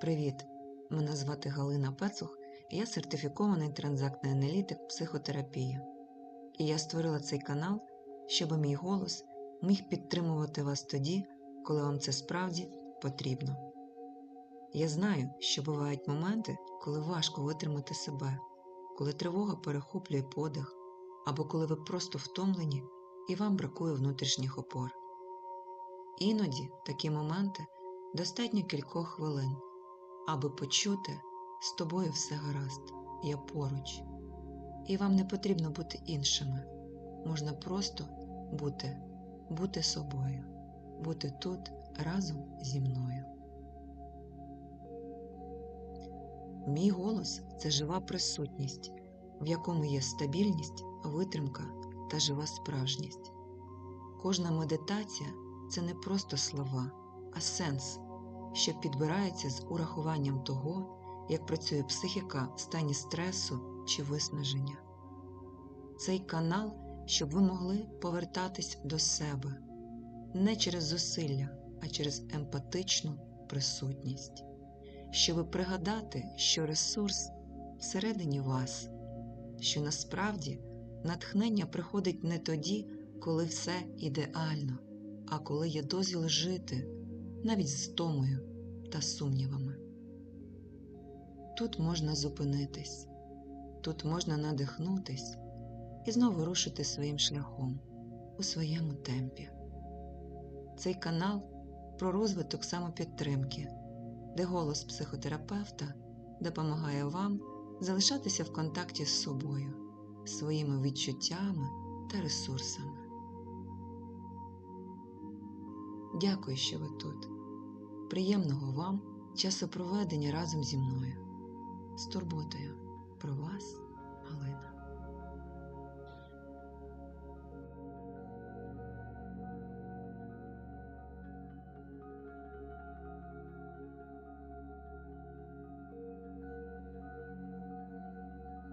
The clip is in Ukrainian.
Привіт! Мене звати Галина Пецух, і я сертифікований транзактний аналітик психотерапії. І я створила цей канал, щоб мій голос міг підтримувати вас тоді, коли вам це справді потрібно. Я знаю, що бувають моменти, коли важко витримати себе, коли тривога перехоплює подих, або коли ви просто втомлені і вам бракує внутрішніх опор. Іноді такі моменти достатньо кількох хвилин, аби почути з тобою все гаразд, я поруч, і вам не потрібно бути іншими. Можна просто бути, бути собою, бути тут разом зі мною. Мій голос це жива присутність, в якому є стабільність, витримка та жива справжність. Кожна медитація це не просто слова, а сенс, що підбирається з урахуванням того, як працює психіка в стані стресу чи виснаження. Цей канал, щоб ви могли повертатись до себе не через зусилля, а через емпатичну присутність, щоб пригадати, що ресурс всередині вас, що насправді натхнення приходить не тоді, коли все ідеально, а коли є дозвіл жити навіть з томою та сумнівами. Тут можна зупинитись, тут можна надихнутись і знову рушити своїм шляхом у своєму темпі. Цей канал про розвиток самопідтримки, де голос психотерапевта допомагає вам залишатися в контакті з собою, своїми відчуттями та ресурсами. Дякую, що ви тут приємного вам часопроведення разом зі мною з турботою про вас, Галина.